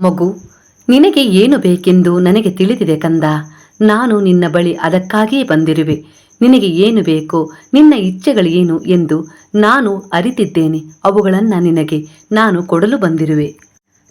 ಮಗು, ನಿನಗೆ ಏನು ಬೇಕೆಂದು ನನಗೆ ತಿಳಿದಿದೆ ಕಂದ. ನಾನು ನಿನ್ನ ಬಳಿ ಅದಕ್ಕಾಗಿಯೇ ಬಂದಿರುವೆ. ನಿನಗೆ ಏನು ಬೇಕೋ, ನಿನ್ನ ಇಚ್ಛೆಗಳೇನು ಎಂದು ನಾನು ಅರಿತಿದ್ದೇನೆ. ಅವುಗಳನ್ನು ನಿನಗೆ ನಾನು ಕೊಡಲು ಬಂದಿರುವೆ.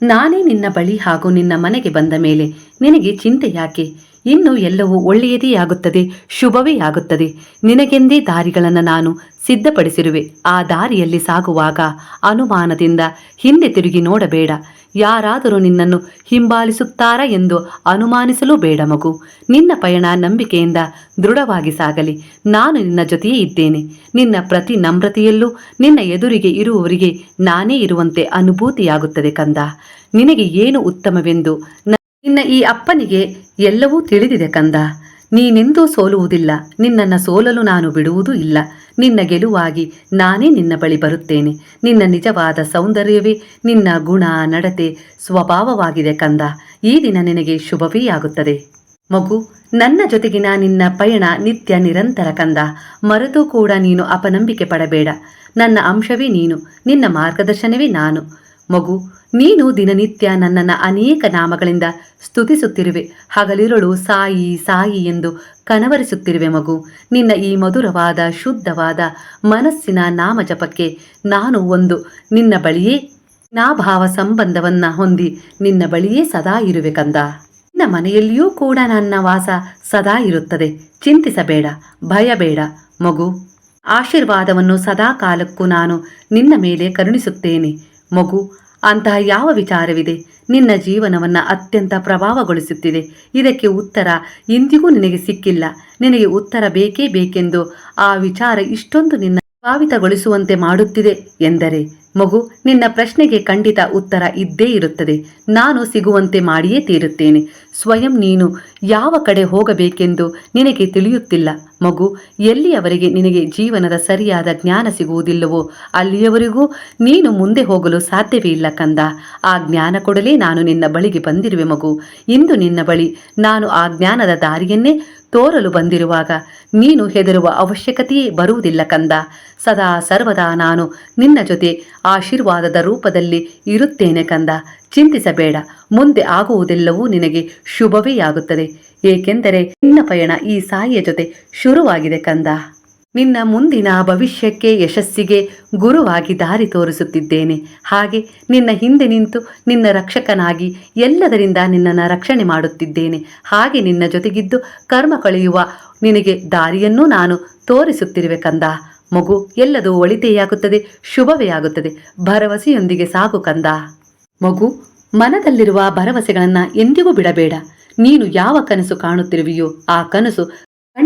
ನಾನೇ ನಿನ್ನ ಬಳಿ ಹಾಗೂ ನಿನ್ನ ಮನೆಗೆ ಬಂದ ಮೇಲೆ ನಿನಗೆ ಚಿಂತೆ ಯಾಕೆ? ಇನ್ನು ಎಲ್ಲವೂ ಒಳ್ಳೆಯದೇ ಆಗುತ್ತದೆ, ಶುಭವೇ ಆಗುತ್ತದೆ. ನಿನಗೆಂದೇ ದಾರಿಗಳನ್ನು ನಾನು ಸಿದ್ಧಪಡಿಸಿರುವೆ. ಆ ದಾರಿಯಲ್ಲಿ ಸಾಗುವಾಗ ಅನುಮಾನದಿಂದ ಹಿಂದೆ ತಿರುಗಿ ನೋಡಬೇಡ. ಯಾರಾದರೂ ನಿನ್ನನ್ನು ಹಿಂಬಾಲಿಸುತ್ತಾರಾ ಎಂದು ಅನುಮಾನಿಸಲೂ ಬೇಡ ಮಗು. ನಿನ್ನ ಪಯಣ ನಂಬಿಕೆಯಿಂದ ದೃಢವಾಗಿ ಸಾಗಲಿ. ನಾನು ನಿನ್ನ ಜೊತೆಯೇ ಇದ್ದೇನೆ. ನಿನ್ನ ಪ್ರತಿ ನಮ್ರತೆಯಲ್ಲೂ ನಿನ್ನ ಎದುರಿಗೆ ಇರುವವರಿಗೆ ನಾನೇ ಇರುವಂತೆ ಅನುಭೂತಿಯಾಗುತ್ತದೆ ಕಂದ. ನಿನಗೆ ಏನು ಉತ್ತಮವೆಂದು ನಿನ್ನ ಈ ಅಪ್ಪನಿಗೆ ಎಲ್ಲವೂ ತಿಳಿದಿದೆ ಕಂದ. ನೀನೆಂದೂ ಸೋಲುವುದಿಲ್ಲ. ನಿನ್ನನ್ನು ಸೋಲಲು ನಾನು ಬಿಡುವುದೂ ಇಲ್ಲ. ನಿನ್ನ ಗೆಲುವಾಗಿ ನಾನೇ ನಿನ್ನ ಬಳಿ ಬರುತ್ತೇನೆ. ನಿನ್ನ ನಿಜವಾದ ಸೌಂದರ್ಯವೇ ನಿನ್ನ ಗುಣ ನಡತೆ ಸ್ವಭಾವವಾಗಿದೆ ಕಂದ. ಈ ದಿನ ನಿನಗೆ ಶುಭವೇ ಆಗುತ್ತದೆ. ಮಗು, ನನ್ನ ಜೊತೆಗಿನ ನಿನ್ನ ಪಯಣ ನಿತ್ಯ ನಿರಂತರ ಕಂದ. ಮರೆತು ಕೂಡ ನೀನು ಅಪನಂಬಿಕೆ ಪಡಬೇಡ. ನನ್ನ ಅಂಶವೇ ನೀನು. ನಿನ್ನ ಮಾರ್ಗದರ್ಶನವೇ ನಾನು. ಮಗು ನೀನು ದಿನನಿತ್ಯ ನನ್ನನ್ನು ಅನೇಕ ನಾಮಗಳಿಂದ ಸ್ತುತಿಸುತ್ತಿರುವೆ. ಹಗಲಿರುಳು ಸಾಯಿ ಸಾಯಿ ಎಂದು ಕನವರಿಸುತ್ತಿರುವೆ ಮಗು. ನಿನ್ನ ಈ ಮಧುರವಾದ, ಶುದ್ಧವಾದ ಮನಸ್ಸಿನ ನಾಮ ಜಪಕ್ಕೆ ನಾನು ಒಂದು ನಿನ್ನ ಬಳಿಯೇ ನಾಭಾವ ಸಂಬಂಧವನ್ನ ಹೊಂದಿ ನಿನ್ನ ಬಳಿಯೇ ಸದಾ ಇರುವೆ ಕಂದ. ನಿನ್ನ ಮನೆಯಲ್ಲಿಯೂ ಕೂಡ ನನ್ನ ವಾಸ ಸದಾ ಇರುತ್ತದೆ. ಚಿಂತಿಸಬೇಡ, ಭಯಬೇಡ ಮಗು. ಆಶೀರ್ವಾದವನ್ನು ಸದಾ ಕಾಲಕ್ಕೂ ನಾನು ನಿನ್ನ ಮೇಲೆ ಕರುಣಿಸುತ್ತೇನೆ ಮಗು. ಅಂತಹ ಯಾವ ವಿಚಾರವಿದೆ? ನಿನ್ನ ಜೀವನವನ್ನು ಅತ್ಯಂತ ಪ್ರಭಾವಗೊಳಿಸುತ್ತಿದೆ. ಇದಕ್ಕೆ ಉತ್ತರ ಇಂದಿಗೂ ನಿನಗೆ ಸಿಕ್ಕಿಲ್ಲ. ನಿನಗೆ ಉತ್ತರ ಬೇಕೇ ಬೇಕೆಂದು ಆ ವಿಚಾರ ಇಷ್ಟೊಂದು ನಿನ್ನ ಪ್ರಭಾವಿತಗೊಳಿಸುವಂತೆ ಮಾಡುತ್ತಿದೆ ಎಂದರೆ ಮಗು, ನಿನ್ನ ಪ್ರಶ್ನೆಗೆ ಖಂಡಿತ ಉತ್ತರ ಇದ್ದೇ ಇರುತ್ತದೆ. ನಾನು ಸಿಗುವಂತೆ ಮಾಡಿಯೇ ತೀರುತ್ತೇನೆ. ಸ್ವಯಂ ನೀನು ಯಾವ ಕಡೆ ಹೋಗಬೇಕೆಂದು ನಿನಗೆ ತಿಳಿಯುತ್ತಿಲ್ಲ. ಮಗು, ಎಲ್ಲಿಯವರೆಗೆ ನಿನಗೆ ಜೀವನದ ಸರಿಯಾದ ಜ್ಞಾನ ಸಿಗುವುದಿಲ್ಲವೋ, ಅಲ್ಲಿಯವರೆಗೂ ನೀನು ಮುಂದೆ ಹೋಗಲು ಸಾಧ್ಯವೇ ಇಲ್ಲ ಕಂದ. ಆ ಜ್ಞಾನ ಕೊಡಲೇ ನಾನು ನಿನ್ನ ಬಳಿಗೆ ಬಂದಿರುವೆ ಮಗು. ಇಂದು ನಿನ್ನ ಬಳಿ ನಾನು ಆ ಜ್ಞಾನದ ದಾರಿಯನ್ನೇ ತೋರಲು ಬಂದಿರುವಾಗ ನೀನು ಹೆದರುವ ಅವಶ್ಯಕತೆಯೇ ಬರುವುದಿಲ್ಲ ಕಂದ. ಸದಾ ಸರ್ವದಾ ನಾನು ನಿನ್ನ ಜೊತೆ ಆಶೀರ್ವಾದದ ರೂಪದಲ್ಲಿ ಇರುತ್ತೇನೆ ಕಂದ. ಚಿಂತಿಸಬೇಡ, ಮುಂದೆ ಆಗುವುದೆಲ್ಲವೂ ನಿನಗೆ ಶುಭವೇ ಆಗುತ್ತದೆ. ಏಕೆಂದರೆ ನಿನ್ನ ಪಯಣ ಈ ಸಾಯಿಯ ಜೊತೆ ಶುರುವಾಗಿದೆ ಕಂದ. ನಿನ್ನ ಮುಂದಿನ ಭವಿಷ್ಯಕ್ಕೆ ಯಶಸ್ಸಿಗೆ ಗುರುವಾಗಿ ದಾರಿ ತೋರಿಸುತ್ತಿದ್ದೇನೆ. ಹಾಗೆ ನಿನ್ನ ಹಿಂದೆ ನಿಂತು ನಿನ್ನ ರಕ್ಷಕನಾಗಿ ಎಲ್ಲದರಿಂದ ನಿನ್ನನ್ನು ರಕ್ಷಣೆ ಮಾಡುತ್ತಿದ್ದೇನೆ. ಹಾಗೆ ನಿನ್ನ ಜೊತೆಗಿದ್ದು ಕರ್ಮ ಕಳೆಯುವ ನಿನಗೆ ದಾರಿಯನ್ನೂ ನಾನು ತೋರಿಸುತ್ತಿರುವೆ ಕಂದ. ಮಗು, ಎಲ್ಲದೂ ಒಳಿತೆಯಾಗುತ್ತದೆ, ಶುಭವೇ ಆಗುತ್ತದೆ. ಭರವಸೆಯೊಂದಿಗೆ ಸಾಗು ಕಂದ. ಮಗು, ಮನದಲ್ಲಿರುವ ಭರವಸೆಗಳನ್ನು ಎಂದಿಗೂ ಬಿಡಬೇಡ. ನೀನು ಯಾವ ಕನಸು ಕಾಣುತ್ತಿರುವೆಯೋ ಆ ಕನಸು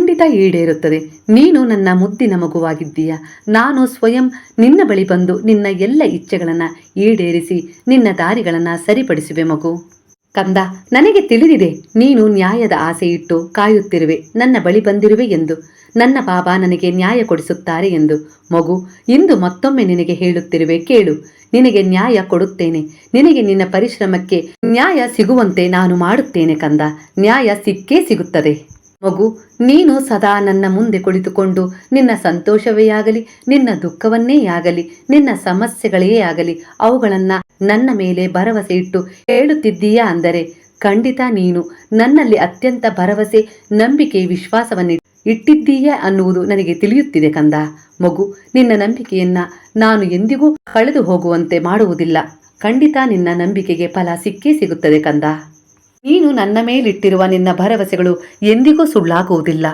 ಖಂಡಿತ ಈಡೇರುತ್ತದೆ. ನೀನು ನನ್ನ ಮುದ್ದಿನ ಮಗುವಾಗಿದ್ದೀಯ? ನಾನು ಸ್ವಯಂ ನಿನ್ನ ಬಳಿ ಬಂದು ನಿನ್ನ ಎಲ್ಲ ಇಚ್ಛೆಗಳನ್ನು ಈಡೇರಿಸಿ ನಿನ್ನ ದಾರಿಗಳನ್ನು ಸರಿಪಡಿಸುವೆ ಮಗು. ಕಂದ, ನನಗೆ ತಿಳಿದಿದೆ, ನೀನು ನ್ಯಾಯದ ಆಸೆ ಇಟ್ಟು ಕಾಯುತ್ತಿರುವೆ, ನನ್ನ ಬಳಿ ಬಂದಿರುವೆ ಎಂದು. ನನ್ನ ಬಾಬಾ ನನಗೆ ನ್ಯಾಯ ಕೊಡಿಸುತ್ತಾರೆ ಎಂದು. ಮಗು, ಇಂದು ಮತ್ತೊಮ್ಮೆ ನಿನಗೆ ಹೇಳುತ್ತಿರುವೆ, ಕೇಳು. ನಿನಗೆ ನ್ಯಾಯ ಕೊಡುತ್ತೇನೆ. ನಿನಗೆ ನಿನ್ನ ಪರಿಶ್ರಮಕ್ಕೆ ನ್ಯಾಯ ಸಿಗುವಂತೆ ನಾನು ಮಾಡುತ್ತೇನೆ ಕಂದ. ನ್ಯಾಯ ಸಿಕ್ಕೇ ಸಿಗುತ್ತದೆ. ಮಗು, ನೀನು ಸದಾ ನನ್ನ ಮುಂದೆ ಕುಳಿತುಕೊಂಡು ನಿನ್ನ ಸಂತೋಷವೇ ಆಗಲಿ, ನಿನ್ನ ದುಃಖವನ್ನೇ ಆಗಲಿ, ನಿನ್ನ ಸಮಸ್ಯೆಗಳೇ ಆಗಲಿ, ಅವುಗಳನ್ನ ನನ್ನ ಮೇಲೆ ಭರವಸೆ ಇಟ್ಟು ಹೇಳುತ್ತಿದ್ದೀಯಾ ಅಂದರೆ, ಖಂಡಿತ ನೀನು ನನ್ನಲ್ಲಿ ಅತ್ಯಂತ ಭರವಸೆ, ನಂಬಿಕೆ, ವಿಶ್ವಾಸವನ್ನು ಇಟ್ಟಿದ್ದೀಯಾ ಅನ್ನುವುದು ನನಗೆ ತಿಳಿಯುತ್ತಿದೆ ಕಂದ. ಮಗು, ನಿನ್ನ ನಂಬಿಕೆಯನ್ನ ನಾನು ಎಂದಿಗೂ ಕಳೆದು ಹೋಗುವಂತೆ ಮಾಡುವುದಿಲ್ಲ. ಖಂಡಿತ ನಿನ್ನ ನಂಬಿಕೆಗೆ ಫಲ ಸಿಕ್ಕೇ ಸಿಗುತ್ತದೆ ಕಂದ. ನೀನು ನನ್ನ ಮೇಲಿಟ್ಟಿರುವ ನಿನ್ನ ಭರವಸೆಗಳು ಎಂದಿಗೂ ಸುಳ್ಳಾಗುವುದಿಲ್ಲ.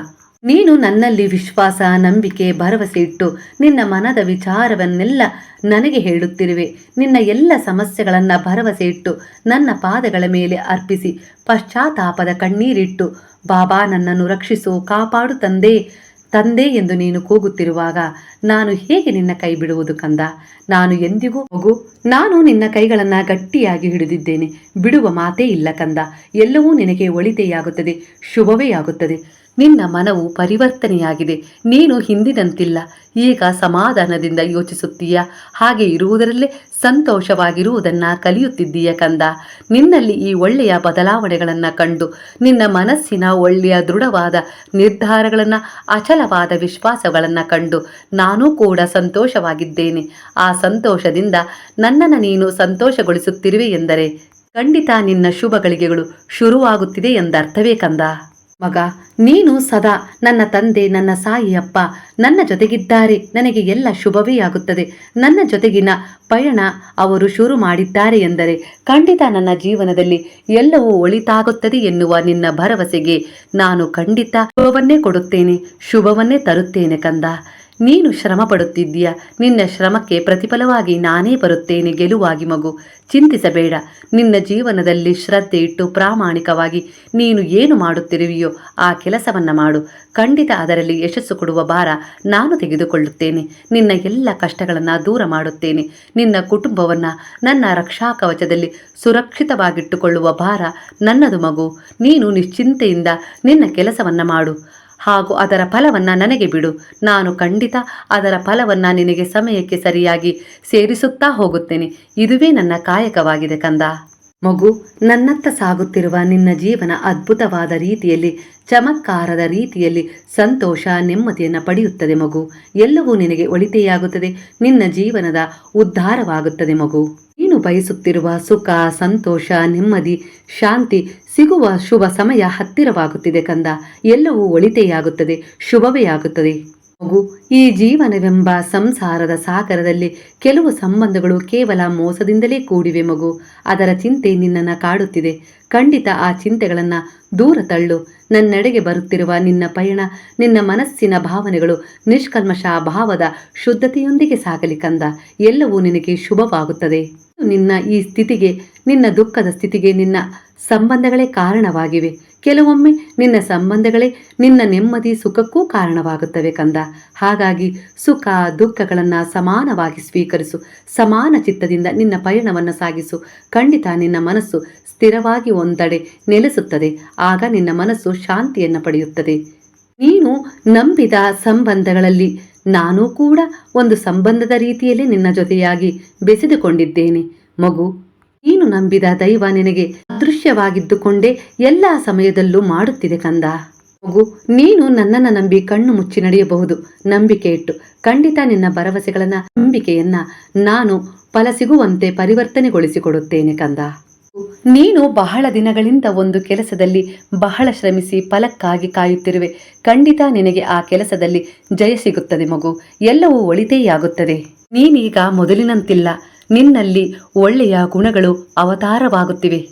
ನೀನು ನನ್ನಲ್ಲಿ ವಿಶ್ವಾಸ, ನಂಬಿಕೆ, ಭರವಸೆ ಇಟ್ಟು ನಿನ್ನ ಮನದ ವಿಚಾರವನ್ನೆಲ್ಲ ನನಗೆ ಹೇಳುತ್ತಿರುವೆ. ನಿನ್ನ ಎಲ್ಲ ಸಮಸ್ಯೆಗಳನ್ನು ಭರವಸೆ ಇಟ್ಟು ನನ್ನ ಪಾದಗಳ ಮೇಲೆ ಅರ್ಪಿಸಿ, ಪಶ್ಚಾತ್ತಾಪದ ಕಣ್ಣೀರಿಟ್ಟು, ಬಾಬಾ ನನ್ನನ್ನು ರಕ್ಷಿಸು, ಕಾಪಾಡು ತಂದೆ ತಂದೆ ಎಂದು ನೀನು ಕೂಗುತ್ತಿರುವಾಗ ನಾನು ಹೇಗೆ ನಿನ್ನ ಕೈ ಬಿಡುವುದು ಕಂದ? ನಾನು ಎಂದಿಗೂ ಹೋಗು, ನಾನು ನಿನ್ನ ಕೈಗಳನ್ನು ಗಟ್ಟಿಯಾಗಿ ಹಿಡಿದಿದ್ದೇನೆ. ಬಿಡುವ ಮಾತೇ ಇಲ್ಲ ಕಂದ. ಎಲ್ಲವೂ ನಿನಗೆ ಒಳಿತೆಯಾಗುತ್ತದೆ, ಶುಭವೇ ಆಗುತ್ತದೆ. ನಿನ್ನ ಮನವು ಪರಿವರ್ತನೆಯಾಗಿದೆ. ನೀನು ಹಿಂದಿನಂತಿಲ್ಲ. ಈಗ ಸಮಾಧಾನದಿಂದ ಯೋಚಿಸುತ್ತೀಯ? ಹಾಗೆ ಇರುವುದರಲ್ಲೇ ಸಂತೋಷವಾಗಿರುವುದನ್ನ ಕಲಿಯುತ್ತಿದ್ದೀಯ ಕಂದ? ನಿನ್ನಲ್ಲಿ ಈ ಒಳ್ಳೆಯ ಬದಲಾವಣೆಗಳನ್ನು ಕಂಡು, ನಿನ್ನ ಮನಸ್ಸಿನ ಒಳ್ಳೆಯ ದೃಢವಾದ ನಿರ್ಧಾರಗಳನ್ನು, ಅಚಲವಾದ ವಿಶ್ವಾಸಗಳನ್ನು ಕಂಡು ನಾನೂ ಕೂಡ ಸಂತೋಷವಾಗಿದ್ದೇನೆ. ಆ ಸಂತೋಷದಿಂದ ನನ್ನನ್ನು ನೀನು ಸಂತೋಷಗೊಳಿಸುತ್ತಿರುವೆ ಎಂದರೆ ಖಂಡಿತ ನಿನ್ನ ಶುಭಗಳಿಗೆಗಳು ಶುರುವಾಗುತ್ತಿದೆ ಎಂದರ್ಥವೇ ಕಂದ? ಮಗ, ನೀನು ಸದಾ ನನ್ನ ತಂದೆ, ನನ್ನ ಸಾಯಿಯಪ್ಪ ನನ್ನ ಜೊತೆಗಿದ್ದಾರೆ. ನನಗೆ ಎಲ್ಲ ಶುಭವೇ ಆಗುತ್ತದೆ. ನನ್ನ ಜೊತೆಗಿನ ಪಯಣ ಅವರು ಶುರು ಮಾಡಿದ್ದಾರೆ ಎಂದರೆ, ಖಂಡಿತ ನನ್ನ ಜೀವನದಲ್ಲಿ ಎಲ್ಲವೂ ಒಳಿತಾಗುತ್ತದೆ ಎನ್ನುವ ನಿನ್ನ ಭರವಸೆಗೆ ನಾನು ಖಂಡಿತ ಶುಭವನ್ನೇ ಕೊಡುತ್ತೇನೆ, ಶುಭವನ್ನೇ ತರುತ್ತೇನೆ ಕಂದ. ನೀನು ಶ್ರಮ ಪಡುತ್ತಿದ್ದೀಯ ನಿನ್ನ ಶ್ರಮಕ್ಕೆ ಪ್ರತಿಫಲವಾಗಿ ನಾನೇ ಬರುತ್ತೇನೆ, ಗೆಲುವಾಗಿ ಮಗು. ಚಿಂತಿಸಬೇಡ. ನಿನ್ನ ಜೀವನದಲ್ಲಿ ಶ್ರದ್ಧೆ ಇಟ್ಟು ಪ್ರಾಮಾಣಿಕವಾಗಿ ನೀನು ಏನು ಮಾಡುತ್ತಿರುವೆಯೋ ಆ ಕೆಲಸವನ್ನ ಮಾಡು. ಖಂಡಿತ ಅದರಲ್ಲಿ ಯಶಸ್ಸು ಕೊಡುವ ಭಾರ ನಾನು ತೆಗೆದುಕೊಳ್ಳುತ್ತೇನೆ. ನಿನ್ನ ಎಲ್ಲ ಕಷ್ಟಗಳನ್ನು ದೂರ ಮಾಡುತ್ತೇನೆ. ನಿನ್ನ ಕುಟುಂಬವನ್ನು ನನ್ನ ರಕ್ಷಾ ಕವಚದಲ್ಲಿ ಸುರಕ್ಷಿತವಾಗಿಟ್ಟುಕೊಳ್ಳುವ ಭಾರ ನನ್ನದು ಮಗು. ನೀನು ನಿಶ್ಚಿಂತೆಯಿಂದ ನಿನ್ನ ಕೆಲಸವನ್ನು ಮಾಡು. ಹಾಗೂ ಅದರ ಫಲವನ್ನು ನನಗೆ ಬಿಡು. ನಾನು ಖಂಡಿತ ಅದರ ಫಲವನ್ನು ನಿನಗೆ ಸಮಯಕ್ಕೆ ಸರಿಯಾಗಿ ಸೇರಿಸುತ್ತಾ ಹೋಗುತ್ತೇನೆ. ಇದುವೇ ನನ್ನ ಕಾಯಕವಾಗಿದೆ ಕಂದ. ಮಗು, ನನ್ನತ್ತ ಸಾಗುತ್ತಿರುವ ನಿನ್ನ ಜೀವನ ಅದ್ಭುತವಾದ ರೀತಿಯಲ್ಲಿ, ಚಮತ್ಕಾರದ ರೀತಿಯಲ್ಲಿ ಸಂತೋಷ ನೆಮ್ಮದಿಯನ್ನು ಪಡೆಯುತ್ತದೆ ಮಗು. ಎಲ್ಲವೂ ನಿನಗೆ ಒಳಿತೆಯಾಗುತ್ತದೆ. ನಿನ್ನ ಜೀವನದ ಉದ್ಧಾರವಾಗುತ್ತದೆ ಮಗು. ನೀನು ಬಯಸುತ್ತಿರುವ ಸುಖ, ಸಂತೋಷ, ನೆಮ್ಮದಿ, ಶಾಂತಿ ಸಿಗುವ ಶುಭ ಸಮಯ ಹತ್ತಿರವಾಗುತ್ತಿದೆ ಕಂದ. ಎಲ್ಲವೂ ಒಳಿತೆಯಾಗುತ್ತದೆ, ಶುಭವೇ ಆಗುತ್ತದೆ. ಮಗು ಈ ಜೀವನವೆಂಬ ಸಂಸಾರದ ಸಾಗರದಲ್ಲಿ ಕೆಲವು ಸಂಬಂಧಗಳು ಕೇವಲ ಮೋಸದಿಂದಲೇ ಕೂಡಿವೆ ಮಗು. ಅದರ ಚಿಂತೆ ನಿನ್ನನ್ನು ಕಾಡುತ್ತಿದೆ. ಖಂಡಿತ ಆ ಚಿಂತೆಗಳನ್ನು ದೂರ ತಳ್ಳು. ನನ್ನೆಡೆಗೆ ಬರುತ್ತಿರುವ ನಿನ್ನ ಪಯಣ, ನಿನ್ನ ಮನಸ್ಸಿನ ಭಾವನೆಗಳು ನಿಷ್ಕಲ್ಮಶ ಭಾವದ ಶುದ್ಧತೆಯೊಂದಿಗೆ ಸಾಗಲಿ ಕಂದ. ಎಲ್ಲವೂ ನಿನಗೆ ಶುಭವಾಗುತ್ತದೆ. ನಿನ್ನ ಈ ಸ್ಥಿತಿಗೆ, ನಿನ್ನ ದುಃಖದ ಸ್ಥಿತಿಗೆ ನಿನ್ನ ಸಂಬಂಧಗಳೇ ಕಾರಣವಾಗಿವೆ. ಕೆಲವೊಮ್ಮೆ ನಿನ್ನ ಸಂಬಂಧಗಳೇ ನಿನ್ನ ನೆಮ್ಮದಿ ಸುಖಕ್ಕೂ ಕಾರಣವಾಗುತ್ತವೆ ಕಂದ. ಹಾಗಾಗಿ ಸುಖ ದುಃಖಗಳನ್ನು ಸಮಾನವಾಗಿ ಸ್ವೀಕರಿಸು. ಸಮಾನ ಚಿತ್ತದಿಂದ ನಿನ್ನ ಪಯಣವನ್ನು ಸಾಗಿಸು. ಖಂಡಿತ ನಿನ್ನ ಮನಸ್ಸು ಸ್ಥಿರವಾಗಿ ಒಂದೆಡೆ ನೆಲೆಸುತ್ತದೆ. ಆಗ ನಿನ್ನ ಮನಸ್ಸು ಶಾಂತಿಯನ್ನು ಪಡೆಯುತ್ತದೆ. ನೀನು ನಂಬಿದ ಸಂಬಂಧಗಳಲ್ಲಿ ನಾನು ಕೂಡ ಒಂದು ಸಂಬಂಧದ ರೀತಿಯಲ್ಲಿ ನಿನ್ನ ಜೊತೆಯಾಗಿ ಬೆಸೆದುಕೊಂಡಿದ್ದೇನೆ. ಮಗು, ನೀನು ನಂಬಿದ ದೈವ ನಿನಗೆ ಅದೃಶ್ಯವಾಗಿದ್ದುಕೊಂಡೇ ಎಲ್ಲ ಸಮಯದಲ್ಲೂ ಮಾಡುತ್ತಿದೆ ಕಂದ. ಮಗು, ನೀನು ನನ್ನನ್ನು ನಂಬಿ ಕಣ್ಣು ಮುಚ್ಚಿ ನಡೆಯಬಹುದು. ನಂಬಿಕೆ ಇಟ್ಟು, ಖಂಡಿತ ನಿನ್ನ ಭರವಸೆಗಳನ್ನ ನಂಬಿಕೆಯನ್ನ ನಾನು ಫಲ ಸಿಗುವಂತೆ ಪರಿವರ್ತನೆಗೊಳಿಸಿಕೊಡುತ್ತೇನೆ ಕಂದ. ನೀನು ಬಹಳ ದಿನಗಳಿಂದ ಒಂದು ಕೆಲಸದಲ್ಲಿ ಬಹಳ ಶ್ರಮಿಸಿ ಫಲಕ್ಕಾಗಿ ಕಾಯುತ್ತಿರುವೆ. ಖಂಡಿತ ನಿನಗೆ ಆ ಕೆಲಸದಲ್ಲಿ ಜಯ ಸಿಗುತ್ತದೆ ಮಗು. ಎಲ್ಲವೂ ಒಳಿತೆಯಾಗುತ್ತದೆ. ನೀನೀಗ ಮೊದಲಿನಂತಿಲ್ಲ. ನಿನ್ನಲ್ಲಿ ಒಳ್ಳೆಯ ಗುಣಗಳು ಅವತಾರವಾಗುತ್ತಿವೆ.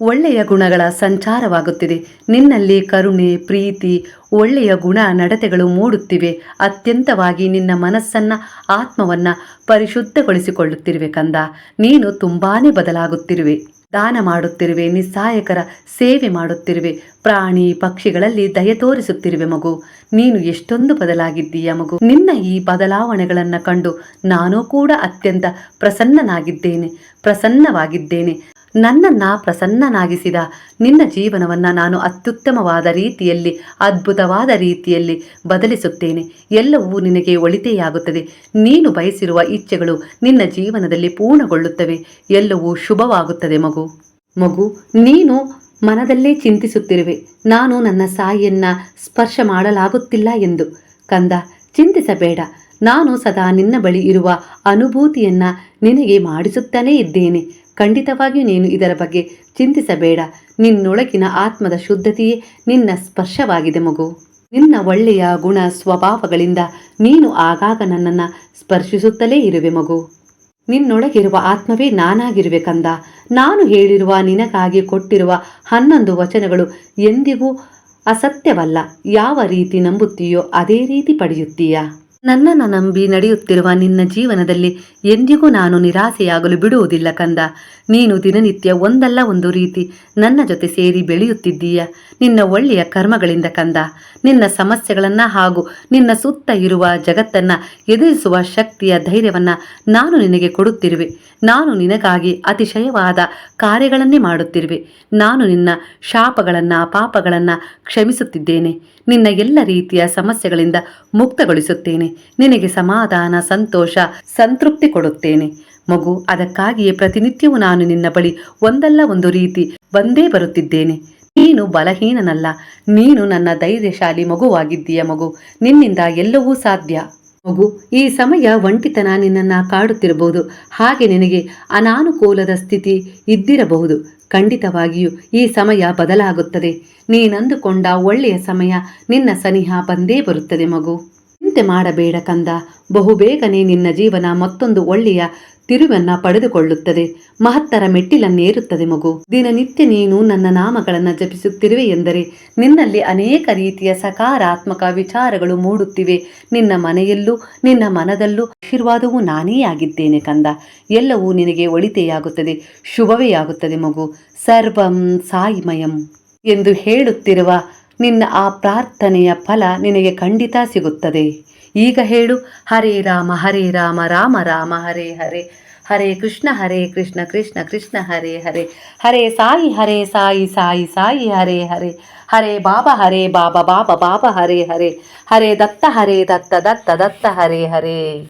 ಒಳ್ಳೆಯ ಗುಣಗಳ ಸಂಚಾರವಾಗುತ್ತಿದೆ. ನಿನ್ನಲ್ಲಿ ಕರುಣೆ, ಪ್ರೀತಿ, ಒಳ್ಳೆಯ ಗುಣ ನಡತೆಗಳು ಮೂಡುತ್ತಿವೆ. ಅತ್ಯಂತವಾಗಿ ನಿನ್ನ ಮನಸ್ಸನ್ನ, ಆತ್ಮವನ್ನ ಪರಿಶುದ್ಧಗೊಳಿಸಿಕೊಳ್ಳುತ್ತಿರುವೆ ಕಂದ. ನೀನು ತುಂಬಾನೇ ಬದಲಾಗುತ್ತಿರುವೆ. ದಾನ ಮಾಡುತ್ತಿರುವೆ ನಿಸ್ಸಹಾಯಕರ ಸೇವೆ ಮಾಡುತ್ತಿರುವೆ. ಪ್ರಾಣಿ ಪಕ್ಷಿಗಳಲ್ಲಿ ದಯ ತೋರಿಸುತ್ತಿರುವೆ ಮಗು. ನೀನು ಎಷ್ಟೊಂದು ಬದಲಾಗಿದ್ದೀಯ ಮಗು. ನಿನ್ನ ಈ ಬದಲಾವಣೆಗಳನ್ನು ಕಂಡು ನಾನು ಕೂಡ ಅತ್ಯಂತ ಪ್ರಸನ್ನನಾಗಿದ್ದೇನೆ, ಪ್ರಸನ್ನವಾಗಿದ್ದೇನೆ. ನನ್ನನ್ನ ಪ್ರಸನ್ನನಾಗಿಸಿದ ನಿನ್ನ ಜೀವನವನ್ನ ನಾನು ಅತ್ಯುತ್ತಮವಾದ ರೀತಿಯಲ್ಲಿ, ಅದ್ಭುತವಾದ ರೀತಿಯಲ್ಲಿ ಬದಲಿಸುತ್ತೇನೆ. ಎಲ್ಲವೂ ನಿನಗೆ ಒಳಿತೆಯಾಗುತ್ತದೆ. ನೀನು ಬಯಸಿರುವ ಇಚ್ಛೆಗಳು ನಿನ್ನ ಜೀವನದಲ್ಲಿ ಪೂರ್ಣಗೊಳ್ಳುತ್ತವೆ. ಎಲ್ಲವೂ ಶುಭವಾಗುತ್ತದೆ ಮಗು. ಮಗು, ನೀನು ಮನದಲ್ಲೇ ಚಿಂತಿಸುತ್ತಿರುವೆ. ನಾನು ನನ್ನ ಸಾಯಿಯನ್ನ ಸ್ಪರ್ಶ ಮಾಡಲಾಗುತ್ತಿಲ್ಲ ಎಂದು. ಕಂದ, ಚಿಂತಿಸಬೇಡ. ನಾನು ಸದಾ ನಿನ್ನ ಬಳಿ ಇರುವ ಅನುಭೂತಿಯನ್ನ ನಿನಗೆ ಮಾಡಿಸುತ್ತಾನೇ ಇದ್ದೇನೆ. ಖಂಡಿತವಾಗಿಯೂ ನೀನು ಇದರ ಬಗ್ಗೆ ಚಿಂತಿಸಬೇಡ. ನಿನ್ನೊಳಗಿನ ಆತ್ಮದ ಶುದ್ಧತೆಯೇ ನಿನ್ನ ಸ್ಪರ್ಶವಾಗಿದೆ ಮಗು. ನಿನ್ನ ಒಳ್ಳೆಯ ಗುಣ ಸ್ವಭಾವಗಳಿಂದ ನೀನು ಆಗಾಗ ನನ್ನನ್ನು ಸ್ಪರ್ಶಿಸುತ್ತಲೇ ಇರುವೆ ಮಗು. ನಿನ್ನೊಳಗಿರುವ ಆತ್ಮವೇ ನಾನಾಗಿರುವೆ ಕಂದ. ನಾನು ಹೇಳಿರುವ ನಿನಗಾಗಿ ಕೊಟ್ಟಿರುವ ಹನ್ನೊಂದು ವಚನಗಳು ಎಂದಿಗೂ ಅಸತ್ಯವಲ್ಲ. ಯಾವ ರೀತಿ ನಂಬುತ್ತೀಯೋ ಅದೇ ರೀತಿ ಪಡೆಯುತ್ತೀಯ? ನನ್ನನ್ನು ನಂಬಿ ನಡೆಯುತ್ತಿರುವ ನಿನ್ನ ಜೀವನದಲ್ಲಿ ಎಂದಿಗೂ ನಾನು ನಿರಾಸೆಯಾಗಲು ಬಿಡುವುದಿಲ್ಲ ಕಂದ. ನೀನು ದಿನನಿತ್ಯ ಒಂದಲ್ಲ ಒಂದು ರೀತಿ ನನ್ನ ಜೊತೆ ಸೇರಿ ಬೆಳೆಯುತ್ತಿದ್ದೀಯ. ನಿನ್ನ ಒಳ್ಳೆಯ ಕರ್ಮಗಳಿಂದ ಕಂದ. ನಿನ್ನ ಸಮಸ್ಯೆಗಳನ್ನು ಹಾಗೂ ನಿನ್ನ ಸುತ್ತ ಇರುವ ಜಗತ್ತನ್ನು ಎದುರಿಸುವ ಶಕ್ತಿಯ ಧೈರ್ಯವನ್ನು ನಾನು ನಿನಗೆ ಕೊಡುತ್ತಿರುವೆ. ನಾನು ನಿನಗಾಗಿ ಅತಿಶಯವಾದ ಕಾರ್ಯಗಳನ್ನೇ ಮಾಡುತ್ತಿರುವೆ. ನಾನು ನಿನ್ನ ಶಾಪಗಳನ್ನು, ಪಾಪಗಳನ್ನು ಕ್ಷಮಿಸುತ್ತಿದ್ದೇನೆ. ನಿನ್ನ ಎಲ್ಲ ರೀತಿಯ ಸಮಸ್ಯೆಗಳಿಂದ ಮುಕ್ತಗೊಳಿಸುತ್ತೇನೆ. ನಿನಗೆ ಸಮಾಧಾನ, ಸಂತೋಷ, ಸಂತೃಪ್ತಿ ಕೊಡುತ್ತೇನೆ. ಮಗು, ಅದಕ್ಕಾಗಿಯೇ ಪ್ರತಿನಿತ್ಯವೂ ನಾನು ನಿನ್ನ ಬಳಿ ಒಂದಲ್ಲ ಒಂದು ರೀತಿ ಬಂದೇ ಬರುತ್ತಿದ್ದೇನೆ. ನೀನು ಬಲಹೀನನಲ್ಲ. ನೀನು ನನ್ನ ಧೈರ್ಯಶಾಲಿ ಮಗುವಾಗಿದ್ದೀಯ ಮಗು. ನಿನ್ನಿಂದ ಎಲ್ಲವೂ ಸಾಧ್ಯ. ಮಗು, ಈ ಸಮಯ ಒಂಟಿತನ ನಿನ್ನನ್ನು ಕಾಡುತ್ತಿರಬಹುದು. ಹಾಗೆ ನಿನಗೆ ಅನಾನುಕೂಲದ ಸ್ಥಿತಿ ಇದ್ದಿರಬಹುದು. ಖಂಡಿತವಾಗಿಯೂ ಈ ಸಮಯ ಬದಲಾಗುತ್ತದೆ. ನೀನಂದುಕೊಂಡ ಒಳ್ಳೆಯ ಸಮಯ ನಿನ್ನ ಸನಿಹ ಬಂದೇ ಬರುತ್ತದೆ ಮಗು. ಚಿಂತೆ ಮಾಡಬೇಡ ಕಂದ. ಬಹುಬೇಗನೆ ನಿನ್ನ ಜೀವನ ಮತ್ತೊಂದು ಒಳ್ಳೆಯ ತಿರುವನ್ನ ಪಡೆದುಕೊಳ್ಳುತ್ತದೆ. ಮಹತ್ತರ ಮೆಟ್ಟಿಲನ್ನೇರುತ್ತದೆ ಮಗು. ದಿನನಿತ್ಯ ನೀನು ನನ್ನ ನಾಮಗಳನ್ನು ಜಪಿಸುತ್ತಿರುವೆ ಎಂದರೆ ನಿನ್ನಲ್ಲಿ ಅನೇಕ ರೀತಿಯ ಸಕಾರಾತ್ಮಕ ವಿಚಾರಗಳು ಮೂಡುತ್ತಿವೆ. ನಿನ್ನ ಮನೆಯಲ್ಲೂ, ನಿನ್ನ ಮನದಲ್ಲೂ ಆಶೀರ್ವಾದವೂ ನಾನೇ ಆಗಿದ್ದೇನೆ ಕಂದ. ಎಲ್ಲವೂ ನಿನಗೆ ಒಳಿತೆಯಾಗುತ್ತದೆ ಶುಭವೇ ಆಗುತ್ತದೆ ಮಗು. ಸರ್ವಂ ಸಾಯಿಮಯಂ. ಎಂದು ಹೇಳುತ್ತಿರುವ ನಿನ್ನ ಆ ಪ್ರಾರ್ಥನೆಯ ಫಲ ನಿನಗೆ ಖಂಡಿತ ಸಿಗುತ್ತದೆ. ಈಗ ಹೇಳು, ಹರೇ ರಾಮ ಹರೇ ರಾಮ ರಾಮ ರಾಮ, ಹರೇ ಹರೇ. ಹರೇ ಕೃಷ್ಣ ಹರೇ ಕೃಷ್ಣ ಕೃಷ್ಣ ಕೃಷ್ಣ, ಹರೇ ಹರೇ. ಹರೇ ಸಾಯಿ ಹರೇ ಸಾಯಿ ಸಾಯಿ ಸಾಯಿ, ಹರೇ ಹರೇ. ಹರೇ ಬಾಬಾ ಹರೇ ಬಾಬಾ ಬಾಬಾ ಬಾಬಾ, ಹರೇ ಹರೇ. ಹರೇ ದತ್ತ ಹರೇ ದತ್ತ ದತ್ತ ದತ್ತ, ಹರೇ ಹರೇ.